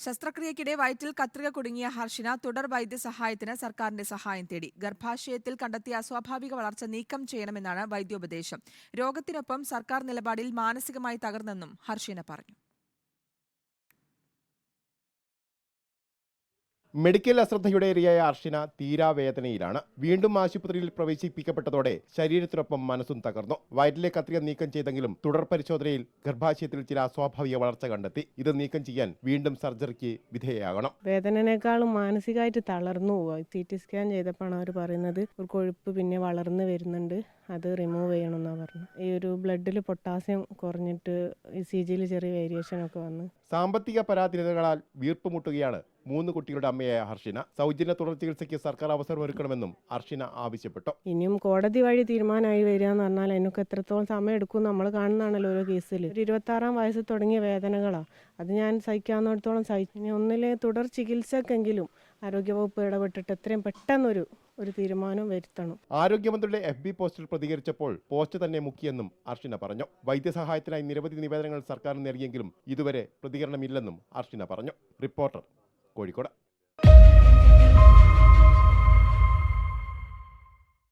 ശസ്ത്രക്രിയയ്ക്കിടെ വയറ്റിൽ കത്രിക കുടുങ്ങിയ ഹർഷിന തുടർ വൈദ്യസഹായത്തിന് സർക്കാരിന്റെ സഹായം തേടി. ഗർഭാശയത്തിൽ കണ്ടെത്തിയ അസ്വാഭാവിക വളർച്ച നീക്കം ചെയ്യണമെന്നാണ് വൈദ്യോപദേശം. രോഗത്തിനൊപ്പം സർക്കാർ നിലപാടിൽ മാനസികമായി തകർന്നെന്നും ഹർഷിന പറഞ്ഞു. മെഡിക്കൽ അശ്രദ്ധയുടെ ഇരയായ അർഷിന തീരാവേദനയിലാണ്. വീണ്ടും ആശുപത്രിയിൽ പ്രവേശിപ്പിക്കപ്പെട്ടതോടെ ശരീരത്തിനൊപ്പം മനസ്സും തകർന്നു. വയറ്റിലെ കത്രിക നീക്കം ചെയ്തെങ്കിലും തുടർ പരിശോധനയിൽ ഗർഭാശയത്തിൽ ചില അസ്വാഭാവിക വളർച്ച കണ്ടെത്തി. ഇത് നീക്കം ചെയ്യാൻ വീണ്ടും സർജറിക്ക് വിധേയയാകണം. വേദനേക്കാളും മാനസികമായിട്ട് തളർന്നു പോവുക സി ടി സ്കാൻ ചെയ്തപ്പോഴാണ് അവർ പറയുന്നത് ഒരു കൊഴുപ്പ് പിന്നെ വളർന്നു വരുന്നുണ്ട്. അത് റിമൂവ് ചെയ്യണമെന്നാണ് പറഞ്ഞു ഈ ഒരു ബ്ലഡിൽ പൊട്ടാസ്യം കുറഞ്ഞിട്ട് ഈ സി ജിയിൽ ചെറിയ വേരിയേഷൻ ഒക്കെ വന്ന്. സാമ്പത്തിക പരാധീനതകളാൽ വീർപ്പ് മുട്ടുകയാണ് മൂന്ന് കുട്ടികളുടെ അമ്മയായ ഹർഷിന സൗജന്യ തുടർ ചികിത്സയ്ക്ക് സർക്കാർ അവസരമൊരുക്കണമെന്നും ഹർഷിന ആവശ്യപ്പെട്ടു. ഇനിയും കോടതി വഴി തീരുമാനമായി വരിക എന്ന് പറഞ്ഞാൽ അതിനൊക്കെ എത്രത്തോളം സമയം എടുക്കും നമ്മൾ കാണുന്നതാണല്ലോ ഓരോ കേസിൽ. ഒരു ഇരുപത്താറാം വയസ്സ് തുടങ്ങിയ വേദനകളാ. അത് ഞാൻ സഹിക്കാവുന്നിടത്തോളം സഹിച്ചു. ഇനി ഒന്നിലെ തുടർ ചികിത്സക്കെങ്കിലും ആരോഗ്യവകുപ്പ് ഇടപെട്ടിട്ട് എത്രയും പെട്ടെന്നൊരു ഒരു തീരുമാനം വരുത്തണം. ആരോഗ്യമന്ത്രിയുടെ എഫ് ബി പോസ്റ്റിൽ പ്രതികരിച്ചപ്പോൾ പോസ്റ്റ് തന്നെ മുക്കിയെന്നും അർഷിന പറഞ്ഞു. വൈദ്യസഹായത്തിനായി നിരവധി നിവേദനങ്ങൾ സർക്കാരിന് നൽകിയെങ്കിലും ഇതുവരെ പ്രതികരണമില്ലെന്നും അർഷിന പറഞ്ഞു. റിപ്പോർട്ടർ കോഴിക്കോട്.